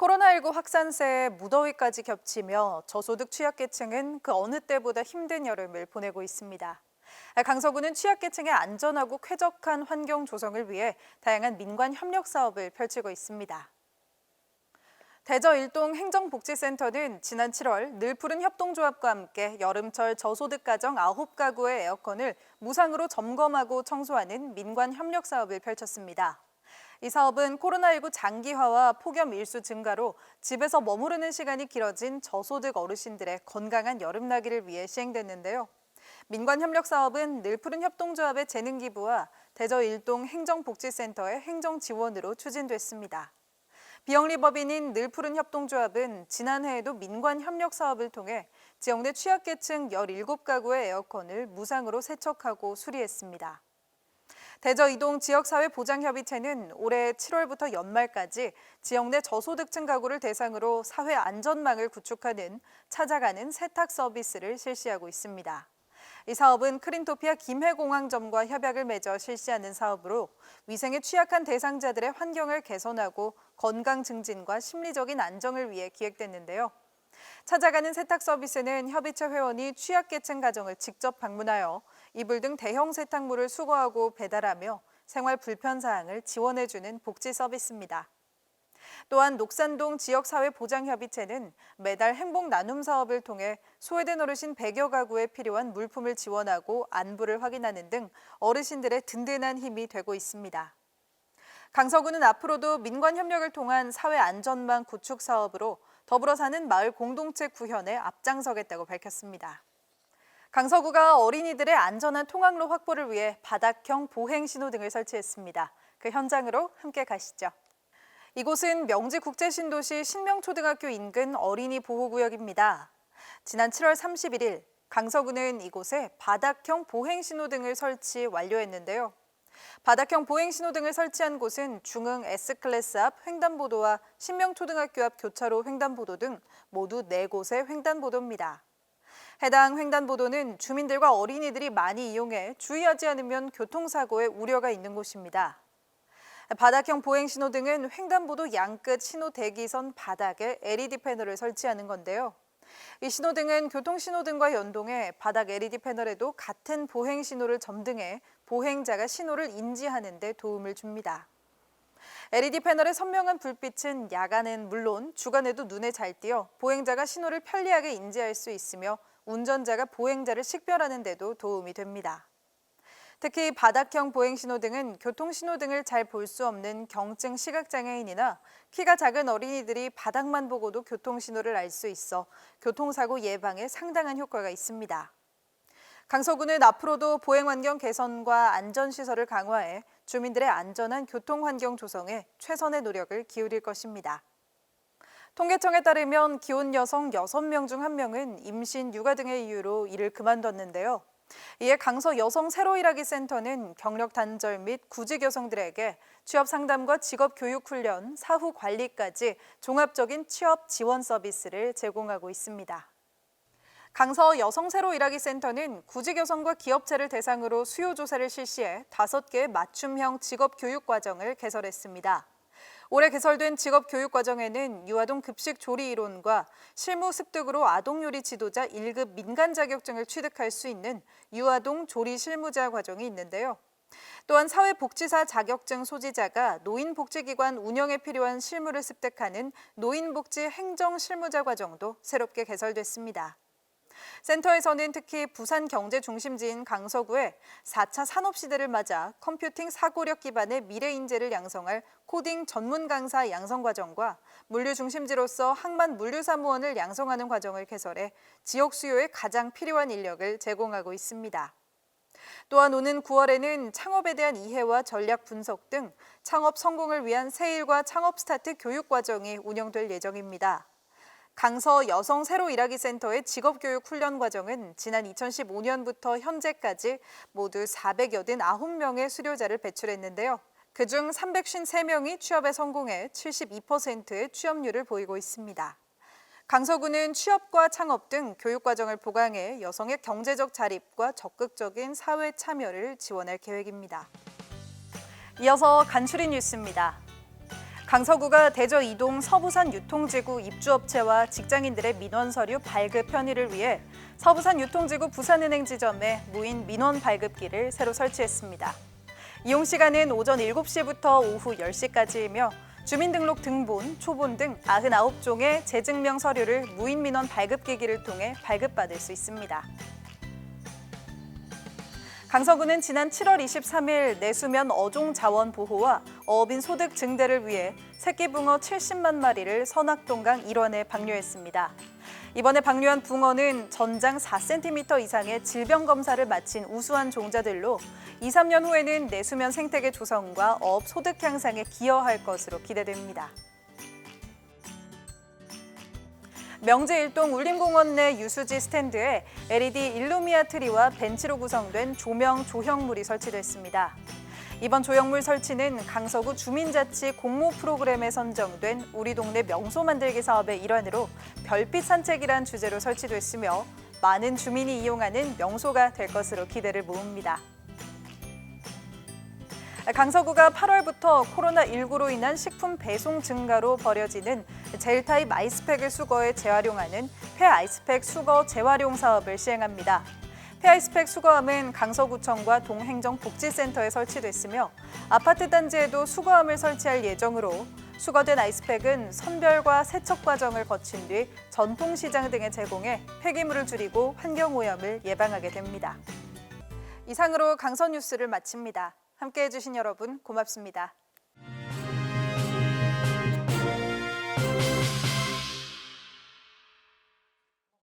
코로나19 확산세에 무더위까지 겹치며 저소득 취약계층은 그 어느 때보다 힘든 여름을 보내고 있습니다. 강서구는 취약계층의 안전하고 쾌적한 환경 조성을 위해 다양한 민관 협력 사업을 펼치고 있습니다. 대저 일동 행정복지센터는 지난 7월 늘푸른 협동조합과 함께 여름철 저소득 가정 9가구의 에어컨을 무상으로 점검하고 청소하는 민관 협력 사업을 펼쳤습니다. 이 사업은 코로나19 장기화와 폭염 일수 증가로 집에서 머무르는 시간이 길어진 저소득 어르신들의 건강한 여름나기를 위해 시행됐는데요. 민관 협력 사업은 늘푸른 협동조합의 재능 기부와 대저 일동 행정복지센터의 행정 지원으로 추진됐습니다. 비영리법인인 늘푸른 협동조합은 지난해에도 민관 협력 사업을 통해 지역 내 취약계층 17가구의 에어컨을 무상으로 세척하고 수리했습니다. 대저 이동 지역사회 보장협의체는 올해 7월부터 연말까지 지역 내 저소득층 가구를 대상으로 사회 안전망을 구축하는 찾아가는 세탁 서비스를 실시하고 있습니다. 이 사업은 크린토피아 김해공항점과 협약을 맺어 실시하는 사업으로 위생에 취약한 대상자들의 환경을 개선하고 건강 증진과 심리적인 안정을 위해 기획됐는데요. 찾아가는 세탁 서비스는 협의체 회원이 취약계층 가정을 직접 방문하여 이불 등 대형 세탁물을 수거하고 배달하며 생활 불편 사항을 지원해주는 복지 서비스입니다. 또한 녹산동 지역사회보장협의체는 매달 행복 나눔 사업을 통해 소외된 어르신 100여 가구에 필요한 물품을 지원하고 안부를 확인하는 등 어르신들의 든든한 힘이 되고 있습니다. 강서구는 앞으로도 민관 협력을 통한 사회 안전망 구축 사업으로 더불어 사는 마을 공동체 구현에 앞장서겠다고 밝혔습니다. 강서구가 어린이들의 안전한 통학로 확보를 위해 바닥형 보행 신호 등을 설치했습니다. 그 현장으로 함께 가시죠. 이곳은 명지국제신도시 신명초등학교 인근 어린이 보호구역입니다. 지난 7월 31일 강서구는 이곳에 바닥형 보행 신호등을 설치 완료했는데요. 바닥형 보행 신호등을 설치한 곳은 중흥 S클래스 앞 횡단보도와 신명초등학교 앞 교차로 횡단보도 등 모두 4곳의 횡단보도입니다. 해당 횡단보도는 주민들과 어린이들이 많이 이용해 주의하지 않으면 교통사고의 우려가 있는 곳입니다. 바닥형 보행 신호 등은 횡단보도 양끝 신호 대기선 바닥에 LED 패널을 설치하는 건데요. 이 신호등은 교통신호등과 연동해 바닥 LED 패널에도 같은 보행 신호를 점등해 보행자가 신호를 인지하는 데 도움을 줍니다. LED 패널의 선명한 불빛은 야간엔 물론 주간에도 눈에 잘 띄어 보행자가 신호를 편리하게 인지할 수 있으며 운전자가 보행자를 식별하는 데도 도움이 됩니다. 특히 바닥형 보행 신호등은 교통 신호등을 잘 볼 수 없는 경증 시각장애인이나 키가 작은 어린이들이 바닥만 보고도 교통 신호를 알 수 있어 교통사고 예방에 상당한 효과가 있습니다. 강서구는 앞으로도 보행 환경 개선과 안전 시설을 강화해 주민들의 안전한 교통 환경 조성에 최선의 노력을 기울일 것입니다. 통계청에 따르면 기혼 여성 6명 중 1명은 임신, 육아 등의 이유로 일을 그만뒀는데요. 이에 강서 여성 새로 일하기 센터는 경력 단절 및 구직 여성들에게 취업 상담과 직업 교육 훈련, 사후 관리까지 종합적인 취업 지원 서비스를 제공하고 있습니다. 강서 여성 새로 일하기 센터는 구직 여성과 기업체를 대상으로 수요 조사를 실시해 다섯 개의 맞춤형 직업 교육 과정을 개설했습니다. 올해 개설된 직업 교육 과정에는 유아동 급식 조리 이론과 실무 습득으로 아동 요리 지도자 1급 민간 자격증을 취득할 수 있는 유아동 조리 실무자 과정이 있는데요. 또한 사회복지사 자격증 소지자가 노인복지기관 운영에 필요한 실무를 습득하는 노인복지 행정 실무자 과정도 새롭게 개설됐습니다. 센터에서는 특히 부산 경제 중심지인 강서구에 4차 산업시대를 맞아 컴퓨팅 사고력 기반의 미래 인재를 양성할 코딩 전문 강사 양성 과정과 물류 중심지로서 항만 물류사무원을 양성하는 과정을 개설해 지역 수요에 가장 필요한 인력을 제공하고 있습니다. 또한 오는 9월에는 창업에 대한 이해와 전략 분석 등 창업 성공을 위한 세일과 창업 스타트 교육 과정이 운영될 예정입니다. 강서 여성 새로 일하기 센터의 직업교육 훈련 과정은 지난 2015년부터 현재까지 모두 489명의 수료자를 배출했는데요. 그중 353명이 취업에 성공해 72%의 취업률을 보이고 있습니다. 강서구는 취업과 창업 등 교육 과정을 보강해 여성의 경제적 자립과 적극적인 사회 참여를 지원할 계획입니다. 이어서 간추린 뉴스입니다. 강서구가 대저 이동 서부산 유통지구 입주업체와 직장인들의 민원 서류 발급 편의를 위해 서부산 유통지구 부산은행 지점에 무인 민원 발급기를 새로 설치했습니다. 이용 시간은 오전 7시부터 오후 10시까지이며 주민등록 등본, 초본 등 99종의 재증명 서류를 무인 민원 발급기기를 통해 발급받을 수 있습니다. 강서구는 지난 7월 23일 내수면 어종 자원 보호와 어업인 소득 증대를 위해 새끼 붕어 70만 마리를 선악동강 일원에 방류했습니다. 이번에 방류한 붕어는 전장 4cm 이상의 질병 검사를 마친 우수한 종자들로 2, 3년 후에는 내수면 생태계 조성과 어업 소득 향상에 기여할 것으로 기대됩니다. 명제 일동 울림공원 내 유수지 스탠드에 LED 일루미아 트리와 벤치로 구성된 조명 조형물이 설치됐습니다. 이번 조형물 설치는 강서구 주민자치 공모 프로그램에 선정된 우리 동네 명소 만들기 사업의 일환으로 별빛 산책이란 주제로 설치됐으며 많은 주민이 이용하는 명소가 될 것으로 기대를 모읍니다. 강서구가 8월부터 코로나19로 인한 식품 배송 증가로 벌여지는 젤타입 아이스팩을 수거해 재활용하는 폐 아이스팩 수거 재활용 사업을 시행합니다. 폐 아이스팩 수거함은 강서구청과 동행정복지센터에 설치됐으며 아파트 단지에도 수거함을 설치할 예정으로 수거된 아이스팩은 선별과 세척 과정을 거친 뒤 전통시장 등에 제공해 폐기물을 줄이고 환경오염을 예방하게 됩니다. 이상으로 강서 뉴스를 마칩니다. 함께 해 주신 여러분 고맙습니다.